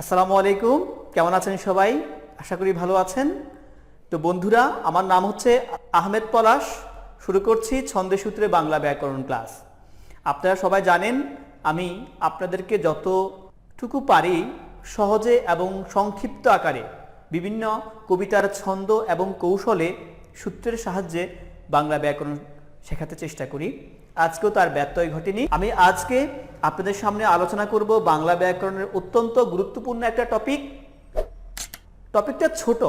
আসসালামু আলাইকুম। কেমন আছেন সবাই? আশা করি ভালো আছেন। তো বন্ধুরা, আমার নাম হচ্ছে আহমেদ পলাশ। শুরু করছি ছন্দে সূত্রে বাংলা ব্যাকরণ ক্লাস। আপনারা সবাই জানেন, আমি আপনাদেরকে যতটুকু পারি সহজে এবং সংক্ষিপ্ত আকারে বিভিন্ন কবিতার ছন্দ এবং কৌশলে সূত্রের সাহায্যে বাংলা ব্যাকরণ শেখাতে চেষ্টা করি। আজকেও তার ব্যত্যয় ঘটেনি। আমি আজকে আপনাদের সামনে আলোচনা করব বাংলা ব্যাকরণের অত্যন্ত গুরুত্বপূর্ণ একটা টপিক টপিকটা ছোট,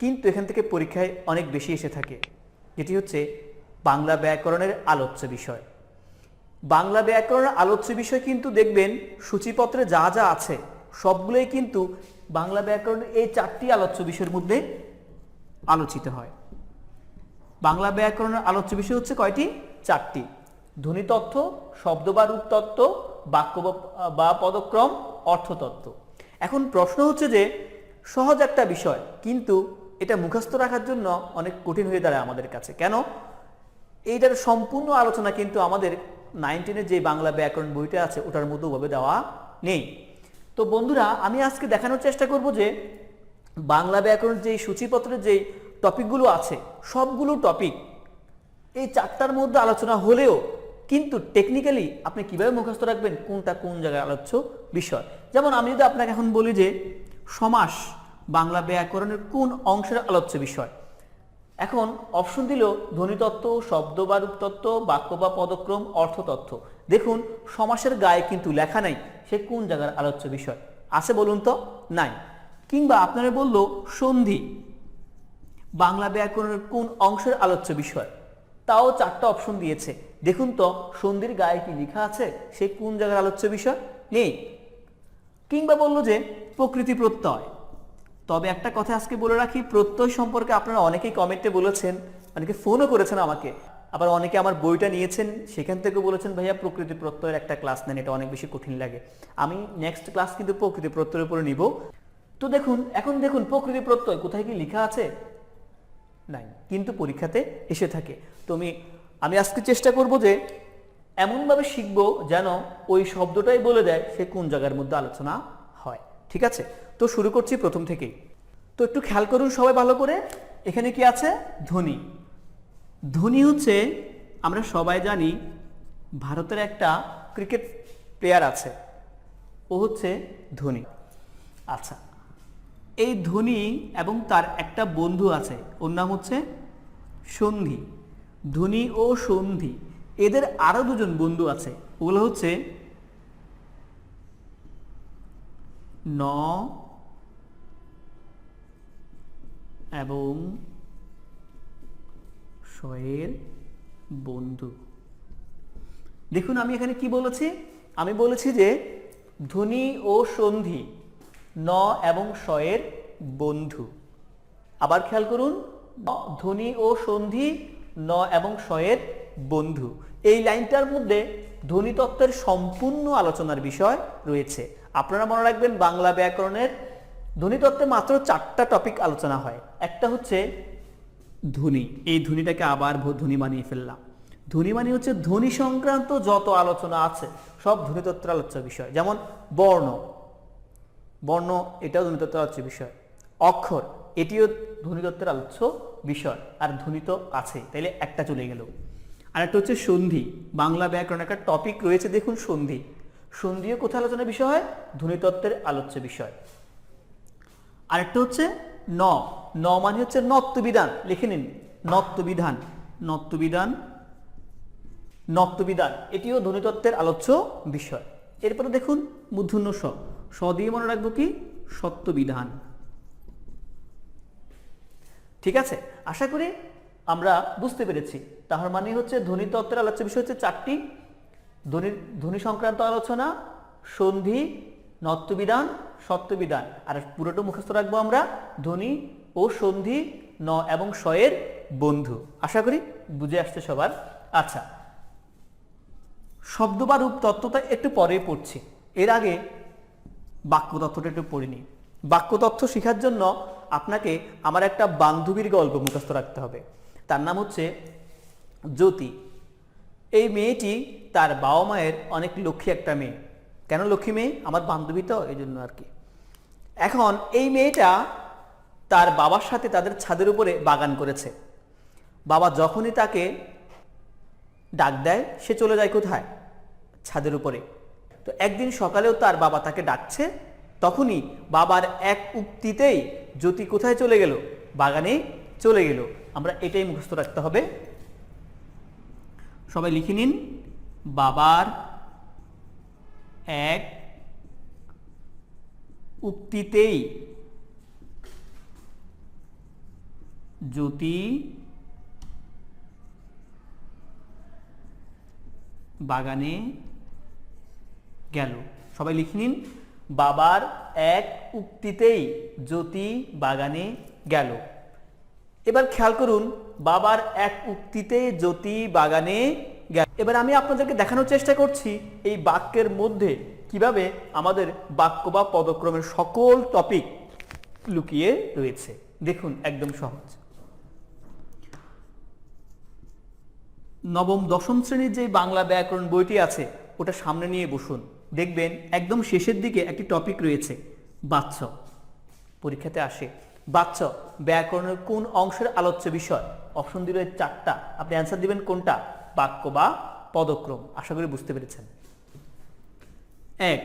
কিন্তু এখান থেকে পরীক্ষায় অনেক বেশি এসে থাকে, যেটি হচ্ছে বাংলা ব্যাকরণের আলোচ্য বিষয়। বাংলা ব্যাকরণের আলোচ্য বিষয় কিন্তু দেখবেন, সূচিপত্রে যা যা আছে, সবগুলোই কিন্তু বাংলা ব্যাকরণের এই চারটি আলোচ্য বিষয়ের মধ্যে আলোচিত হয়। বাংলা ব্যাকরণের আলোচ্য বিষয় হচ্ছে কয়টি? চারটি। ধ্বনিতত্ত্ব শব্দ বা রূপতত্ত্ব বাক্য বা- পদক্রম, অর্থতত্ত্ব। এখন প্রশ্ন হচ্ছে যে, সহজ একটা বিষয়, কিন্তু এটা মুখস্থ রাখার জন্য অনেক কঠিন হয়ে দাঁড়ায় আমাদের কাছে। কেন? এইটার সম্পূর্ণ আলোচনা কিন্তু আমাদের নাইনটিনের যে বাংলা ব্যাকরণ বইটা আছে, ওটার মধ্যে ভাবে দেওয়া নেই। তো বন্ধুরা, আমি আজকে দেখানোর চেষ্টা করব যে, বাংলা ব্যাকরণ যে সূচিপত্রের যেই টপিকগুলো আছে, সবগুলো টপিক এই চারটার মধ্যে আলোচনা হলেও কিন্তু টেকনিক্যালি আপনি কীভাবে মুখস্থ রাখবেন, কোনটা কোন জায়গায় আলোচ্য বিষয়? যেমন আমি যদি আপনাকে এখন বলি যে সমাস বাংলা ব্যাকরণের কোন অংশের আলোচ্য বিষয়? এখন অপশন দিল ধ্বনিতত্ত্ব, শব্দ বা রূপতত্ত্ব, বাক্য বা পদক্রম, অর্থতত্ত্ব। দেখুন, সমাসের গায়ে কিন্তু লেখা নাই সে কোন জায়গার আলোচ্য বিষয়। আছে বলুন তো? নাই। কিংবা আপনারা বলল সন্ধি, বাংলা ব্যাকরণের কোন অংশের আলোচ্য বিষয়? তাও চারটা অপশন দিয়েছে। দেখুন তো, সন্ধির গায়ে কি লেখা আছে? সে কোন জায়গার আলোচ্য বিষয়? নেই। কিংবা বলল যে, প্রকৃতি প্রত্যয়। তবে একটা কথা আজকে বলে রাখি, প্রত্যয় সম্পর্কে আপনারা অনেকেই কমেন্টে বলেছেন, অনেকে ফোনও করেছেন আমাকে। আবার অনেকে আমার বইটা নিয়েছেন, সেখান থেকে বলেছেন, ভাইয়া, প্রকৃতি প্রত্যয়ের একটা ক্লাস নেন, এটা অনেক বেশি কঠিন লাগে। আমি নেক্সট ক্লাস কিন্তু প্রকৃতি প্রত্যয়ের উপরে নিব। তো দেখুন, এখন দেখুন, প্রকৃতি প্রত্যয় কোথায় কি লেখা আছে? নাই। কিন্তু পরীক্ষাতে এসে থাকে। তো আমি আমি আজকে চেষ্টা করব যে এমনভাবে শিখব যেন ওই শব্দটাই বলে দেয় সে কোন জায়গার মধ্যে আলোচনা হয়। ঠিক আছে? তো শুরু করছি প্রথম থেকেই। তো একটু খেয়াল করুন সবাই ভালো করে। এখানে কি আছে? ধ্বনি। ধ্বনি হচ্ছে, আমরা সবাই জানি ভারতের একটা ক্রিকেট প্লেয়ার আছে। ও হচ্ছে ধোনি। আচ্ছা। এই ধোনি এবং তার একটা বন্ধু আছে, ওর নাম হচ্ছে সন্ধি। ধোনি ও সন্ধি। এদের আরও দুজন বন্ধু আছে। ওগুলো হচ্ছে ন এবং শয়ের বন্ধু। দেখুন আমি এখানে কি বলেছি? আমি বলেছি যে ধ্বনি ও সন্ধি, ন এবং শয়ের বন্ধু। আবার খেয়াল করুন ধ্বনি ও সন্ধি ন এবং শয়ের বন্ধু। এই লাইনটার মধ্যে ধ্বনিতত্ত্বের সম্পূর্ণ আলোচনার বিষয় রয়েছে। আপনারা মনে রাখবেন বাংলা ব্যাকরণের ধ্বনিতত্ত্বে মাত্র চারটা টপিক আলোচনা হয়। একটা হচ্ছে ধ্বনি। এই ধ্বনিটাকে আবার ধ্বনি বানিয়ে ফেললাম। ধ্বনি মানে হচ্ছে ধ্বনি সংক্রান্ত যত আলোচনা আছে, সব ধ্বনিতত্ত্বের আলোচ্য বিষয়। যেমন বর্ণ। বর্ণ এটাও ধ্বনিতত্ত্বের আলোচ্য বিষয়। অক্ষর, এটিও ধ্বনিতত্ত্বের আলোচ্য বিষয়, আর ধ্বনি তো আছে, তাইলে একটা চলে গেল। আর একটা হচ্ছে সন্ধি, বাংলা ব্যাকরণ একটা টপিক রয়েছে, দেখুন সন্ধি। সন্ধিও কোথায় আলোচনার বিষয় হয়? ধ্বনিতত্ত্বের আলোচ্য বিষয়। আরেকটা হচ্ছে ন ন মানে হচ্ছে নত্ববিধান লিখে নিন। নত্ববিধান নত্ববিধান নত্ববিধান এটিও ধ্বনিতত্ত্বের আলোচ্য বিষয়। এরপরে দেখুন মূর্ধন্য স দিয়ে মনে রাখব কি? সত্যবিধান ঠিক আছে? আশা করি আমরা বুঝতে পেরেছি। তাহার মানে হচ্ছে ধ্বনিতত্ত্বের আলোচ্য বিষয় হচ্ছে চারটি। ধ্বনি ধ্বনি সংক্রান্ত আলোচনা, সন্ধি নত্যবিধান সত্যবিধান। আর পুরোটা মুখস্থ রাখব আমরা। ধ্বনি ও সন্ধি, ন এবং শয়ের বন্ধু। আশা করি বুঝে আসছে সবার। আচ্ছা। শব্দ বা রূপ তত্ত্বটা একটু পরে পড়ছি। এর আগে বাক্য তত্ত্বটা একটু পড়িনি। বাক্য তথ্য শেখার জন্য আপনাকে আমার একটা বান্ধবীর গল্প মুখস্থ রাখতে হবে। তার নাম হচ্ছে জ্যোতি। এই মেয়েটি তার বাবা মায়ের অনেক লক্ষ্মী একটা মেয়ে। কেন লক্ষ্মী মেয়ে? আমার বান্ধবী তো, এই জন্য আর কি। এখন এই মেয়েটা তার বাবার সাথে তাদের ছাদের উপরে বাগান করেছে। বাবা যখনই তাকে ডাক দেয়, সে চলে যায় কোথায়? ছাদের উপরে। তো একদিন সকালেও তার বাবা তাকে ডাকছে তখনই বাবার এক উক্তিতেই জ্যোতি কোথায় চলে গেল? বাগানে চলে গেল। আমরা এটাই মুখস্থ রাখতে হবে। সবাই লিখে নিন। বাবার এক উক্তিতেই জ্যোতি বাগানে গেল। সবাই লিখে নিন। বাবার এক উক্তিতেই জ্যোতি বাগানে গেল। এবার খেয়াল করুন, বাবার এক উক্তিতে জ্যোতি বাগানে গেল। এবার আমি আপনাদেরকে দেখানোর চেষ্টা করছি এই বাক্যের মধ্যে কীভাবে আমাদের বাক্য বা পদক্রমের সকল টপিক লুকিয়ে রয়েছে। দেখুন, একদম সহজ। নবম, দশম শ্রেণির যে বাংলা ব্যাকরণ বইটি আছে, ওটা সামনে নিয়ে বসুন। দেখবেন একদম শেষের দিকে একটি টপিক রয়েছে, বাচ্চ। পরীক্ষাতে আসে, বাচ্চ, ব্যাকরণের কোন অংশের আলোচ্য বিষয়? অপশন দিল চারটা। আপনি অ্যান্সার দিবেন কোনটা? বাক্য বা পদক্রম। আশা করি বুঝতে পেরেছেন। এক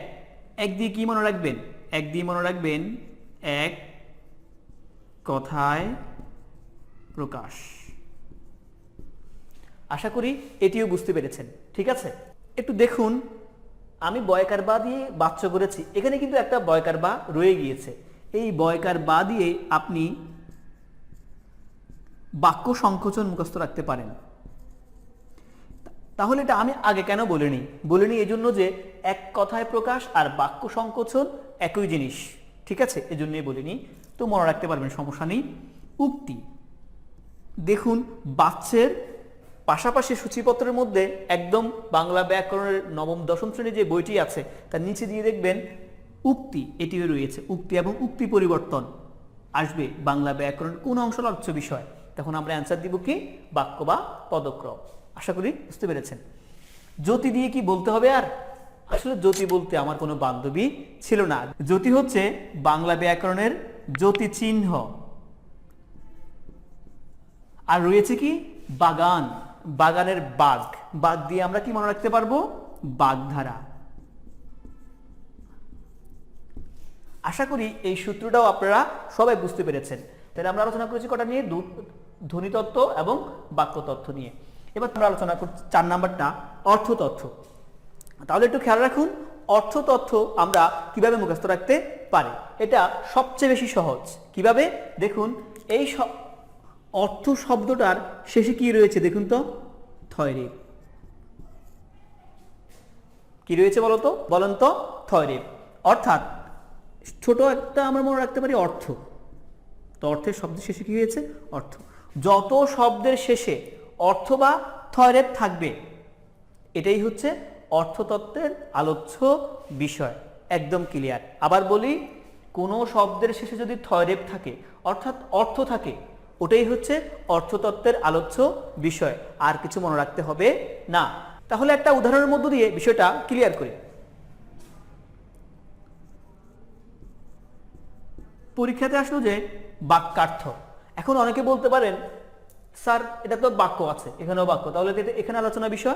এক দিয়ে কি মনে রাখবেন? এক দিয়ে মনে রাখবেন, এক কথায় প্রকাশ। আশা করি এটিও বুঝতে পেরেছেন। ঠিক আছে? একটু দেখুন আমি বয়কার বা দিয়ে বাচ্চা করেছি। এখানে কিন্তু একটা বয়কার বা রয়ে গিয়েছে। এই বয়কার বা দিয়ে আপনি বাক্য সংকোচন মুখস্থ রাখতে পারেন। তাহলে এটা আমি আগে কেন বলিনি? বলিনি এই জন্য যে এক কথায় প্রকাশ আর বাক্য সংকোচন একই জিনিস। ঠিক আছে? এজন্যই বলিনি। তো মনে রাখতে পারবেন, সমস্যা নেই। উক্তি। দেখুন, বাচ্চের পাশাপাশি সূচিপত্রের মধ্যে একদম বাংলা ব্যাকরণের নবম, দশম শ্রেণির যে বইটি আছে, তার নিচে দিয়ে দেখবেন উক্তি, এটিও রয়েছে, উক্তি এবং উক্তি পরিবর্তন। আসবে বাংলা ব্যাকরণ কোন অংশ লক্ষ্য বিষয়? তখন আমরা অ্যান্সার দিব কি? বাক্য বা পদক্রম। আশা করি বুঝতে পেরেছেন। জ্যোতি দিয়ে কি বলতে হবে আর? আসলে জ্যোতি বলতে আমার কোনো বান্ধবী ছিল না। জ্যোতি হচ্ছে বাংলা ব্যাকরণের জ্যোতি চিহ্ন। আর রয়েছে কি? বাগান। বাগানের বাঘ বাঘ দিয়ে আমরা কি মনে রাখতে পারব? বাগধারা। আশা করি এই সূত্রটাও আপনারা সবাই বুঝতে পেরেছেন। তাহলে আমরা আলোচনা করেছি কটা নিয়ে? ধ্বনিতত্ত্ব এবং বাক্যতত্ত্ব নিয়ে। এবার আমরা আলোচনা করছি চার নাম্বারটা, অর্থতত্ত্ব। তাহলে একটু খেয়াল রাখুন, অর্থতত্ত্ব আমরা কীভাবে মুখস্থ রাখতে পারি? এটা সবচেয়ে বেশি সহজ। কীভাবে? দেখুন, এই অর্থ শব্দটার শেষে কি রয়েছে দেখুন তো? থয়রেব। কি রয়েছে বলতো বলেন তো, থয়রেব। অর্থাৎ ছোট একটা আমরা মনে রাখতে পারি অর্থ। তো অর্থের শব্দের শেষে কি হয়েছে? অর্থ। যত শব্দের শেষে অর্থ বা থয়রেব থাকবে, এটাই হচ্ছে অর্থতত্ত্বের আলোচ্য বিষয়। একদম ক্লিয়ার আবার বলি, কোনো শব্দের শেষে যদি থয়রেব থাকে, অর্থাৎ অর্থ থাকে ওটাই হচ্ছে অর্থতত্ত্বের আলোচ্য বিষয়। আর কিছু মনে রাখতে হবে না। তাহলে একটা উদাহরণের মধ্য দিয়ে বিষয়টা ক্লিয়ার করি। পরীক্ষাতে আসলো যে বাক্যার্থ। এখন অনেকে বলতে পারেন, স্যার, এটা তো বাক্য আছে, এখানেও বাক্য। তাহলে এখানে আলোচনা বিষয়?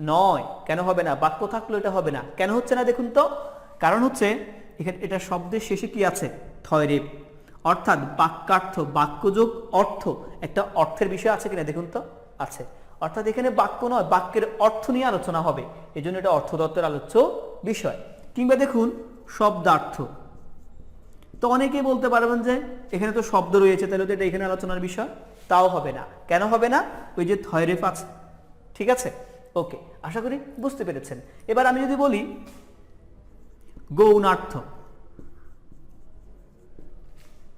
নয়। কেন হবে না? বাক্য থাকলে এটা হবে না। কেন হচ্ছে না? দেখুন তো। কারণ হচ্ছে, এখানে এটা শব্দের শেষে কি আছে? থয়রেপ অর্থাৎ বাক্যার্থ, বাক্যযোগ, অর্থ একটা অর্থের বিষয় আছে কিনা দেখুন তো? আছে। অর্থাৎ এখানে বাক্য নয়, বাক্যের অর্থ নিয়ে আলোচনা হবে। এই জন্য এটা অর্থদত্তের আলোচ্য বিষয়। কিংবা দেখুন, শব্দার্থ। তো অনেকেই বলতে পারবেন যে, এখানে তো শব্দ রয়েছে, তাহলে তো এটা এখানে আলোচনার বিষয়। তাও হবে না। কেন হবে না? ওই যে থয়রেফ আছে। ঠিক আছে? ওকে, আশা করি বুঝতে পেরেছেন। এবার আমি যদি বলি, গৌণার্থ।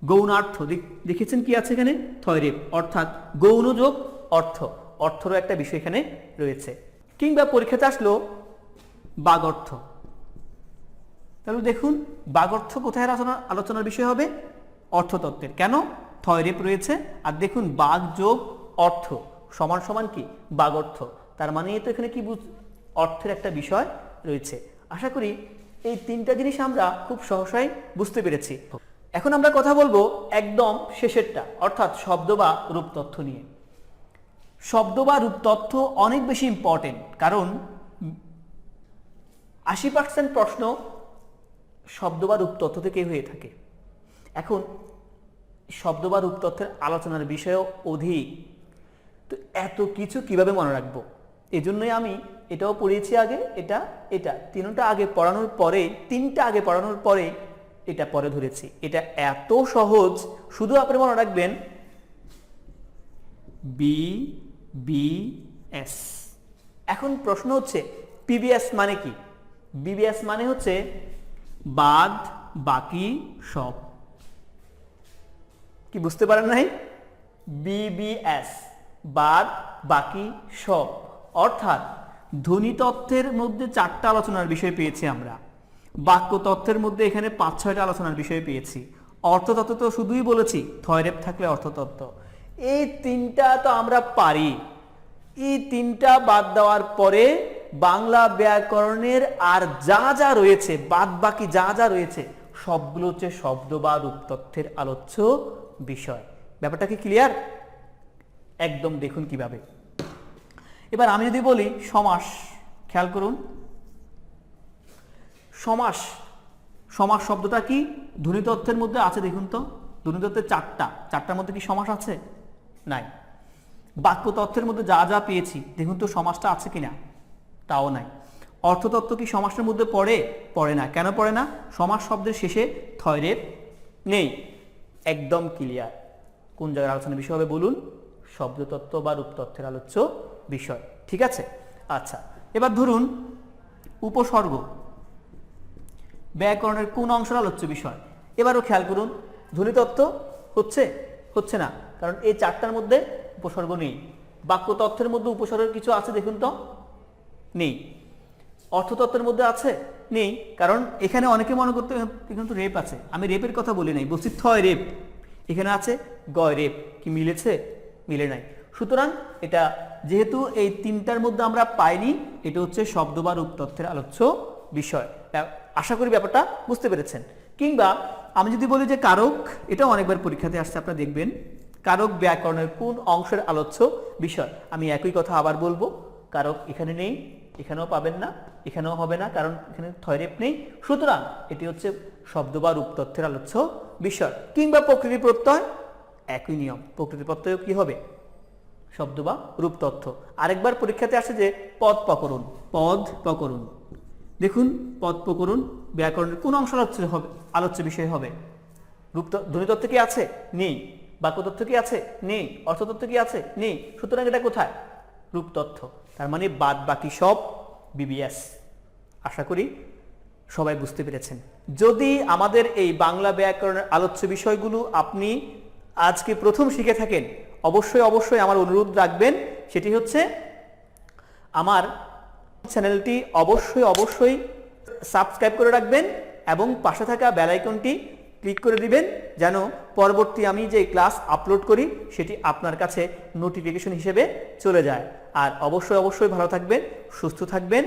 গৌণার্থ। দেখেছেন কি আছে এখানে? থয়রেপ, অর্থাৎ গৌণযোগ অর্থ। অর্থরও একটা বিষয় এখানে রয়েছে। কিংবা পরীক্ষাতে আসলো বাগর্থ। তাহলে দেখুন, বাগর্থ কোথায় আলোচনা আলোচনার বিষয় হবে? অর্থতত্ত্বের। কেন? থয়রেপ রয়েছে। আর দেখুন বাঘ যোগ অর্থ। সমান সমান কি? বাগর্থ। তার মানে তো এখানে কি বুঝ অর্থের একটা বিষয় রয়েছে। আশা করি এই তিনটা জিনিস আমরা খুব সহসাই বুঝতে পেরেছি। এখন আমরা কথা বলব একদম শেষেরটা, অর্থাৎ শব্দ বা রূপ তথ্য নিয়ে। শব্দ বা রূপ তথ্য অনেক বেশি ইম্পর্টেন্ট কারণ আশি পার্সেন্ট প্রশ্ন শব্দ বা রূপ তথ্য থেকে হয়ে থাকে। এখন, শব্দ বা রূপ তথ্যের আলোচনার বিষয়ও অধিক। তো এত কিছু কীভাবে মনে রাখব? এই জন্যই আমি এটাও পড়িয়েছি আগে, এটা এটা। তিনটা আগে পড়ানোর পরে, তিনটা আগে পড়ানোর পরে এটা পরে ধরেছি। এটা এত সহজ, শুধু আপনি মনে রাখবেন বি বি এস এখন প্রশ্ন হচ্ছে পিবিএস মানে কি? বিবিএস মানে হচ্ছে, বাদ বাকি সব। কি বুঝতে পারেন নাই? বিবিএস বাদ বাকি সব। অর্থাৎ, ধ্বনি তত্ত্বের মধ্যে চারটা আলোচনার বিষয় পেয়েছি আমরা। বাক্য তত্ত্বের মধ্যে এখানে পাঁচ, ছয়টা আলোচনার বিষয় পেয়েছি। অর্থতত্ত্ব তো শুধুই বলেছি, থয়রেপ থাকলে অর্থতত্ত্ব এই তিনটা তো আমরা পারি। এই তিনটা বাদ দেওয়ার পরে বাংলা ব্যাকরণের আর যা যা রয়েছে বাদ বাকি যা যা রয়েছে, সবগুলো হচ্ছে শব্দ বা রূপতত্ত্বের আলোচ্য বিষয়। ব্যাপারটা কি ক্লিয়ার একদম দেখুন কীভাবে। এবার আমি যদি বলি সমাস, খেয়াল করুন। সমাস সমাস শব্দটা কি? ধ্বনিতত্ত্বের মধ্যে আছে দেখুন তো। ধ্বনিতত্ত্বের চারটা। চারটার মধ্যে কি সমাস আছে? নাই। বাক্য তত্ত্বের মধ্যে যা যা পেয়েছি, দেখুন তো সমাসটা আছে কিনা তাও নাই। অর্থতত্ত্ব কি সমাসের মধ্যে পড়ে? পড়ে না। কেন পড়ে না? সমাস শব্দের শেষে থয়রেপ নেই। একদম ক্লিয়ার। কোন জায়গায় আলোচনা বিষয় হবে বলুন? শব্দতত্ত্ব বা রূপতত্ত্বের আলোচ্য বিষয়। ঠিক আছে? আচ্ছা। এবার ধরুন, উপসর্গ। ব্যাকরণের কোন অংশের আলোচ্য বিষয়? এবারও খেয়াল করুন ধ্বনিতত্ত্ব হচ্ছে হচ্ছে না, কারণ এই চারটার মধ্যে উপসর্গ নেই। বাক্য তথ্যের মধ্যে উপসর্গের কিছু আছে দেখুন তো? নেই। অর্থতত্ত্বের মধ্যে আছে? নেই, কারণ এখানে অনেকে মনে করতে, এখানে তো রেপ আছে। আমি রেপের কথা বলি নাই, বলছি থয় রেপ। এখানে আছে গয় রেপ, কি মিলেছে? মিলে নাই। সুতরাং এটা যেহেতু এই তিনটার মধ্যে আমরা পাইনি, এটা হচ্ছে শব্দ বা রূপ রূপতত্ত্বের আলোচ্য বিষয়। আশা করি ব্যাপারটা বুঝতে পেরেছেন। কিংবা আমি যদি বলি যে কারক, এটাও অনেকবার পরীক্ষাতে আসছে, আপনারা দেখবেন। কারক ব্যাকরণের কোন অংশের আলোচ্য বিষয়? আমি একই কথা আবার বলব, কারক এখানে নেই, এখানেও পাবেন না, এখানেও হবে না, কারণ এখানে থয়রেপ নেই। সুতরাং এটি হচ্ছে শব্দ বা রূপতত্ত্বের আলোচ্য বিষয়। কিংবা প্রকৃতি প্রত্যয়, একই নিয়ম। প্রকৃতি প্রত্যয় কি হবে? শব্দ বা রূপ তথ্য। আরেকবার পরীক্ষাতে আসে যে পদ প্রকরণ। পদ প্রকরণ। দেখুন পদ প্রকরণ, ব্যাকরণের কোন অংশ আলোচ্য হবে, আলোচ্য বিষয় হবে। রূপ ধ্বনিতত্ত্ব কি আছে? নেই। বাক্যতত্ত্ব কি আছে? নেই। অর্থতত্ত্ব কি আছে? নেই। সুতরাং এটা কোথায়? রূপ তথ্য তার মানে বাদ বাকি সব বিবিএস আশা করি সবাই বুঝতে পেরেছেন। যদি আমাদের এই বাংলা ব্যাকরণের আলোচ্য বিষয়গুলো আপনি আজকে প্রথম শিখে থাকেন, অবশ্যই অবশ্যই আমার অনুরোধ রাখবেন, সেটি হচ্ছে আমার চ্যানেলটি অবশ্যই অবশ্যই সাবস্ক্রাইব করে রাখবেন এবং পাশে থাকা বেলাইকনটি ক্লিক করে দিবেন যেন পরবর্তী আমি যে ক্লাস আপলোড করি, সেটি আপনার কাছে নোটিফিকেশন হিসেবে চলে যায়। আর অবশ্যই অবশ্যই ভালো থাকবেন, সুস্থ থাকবেন।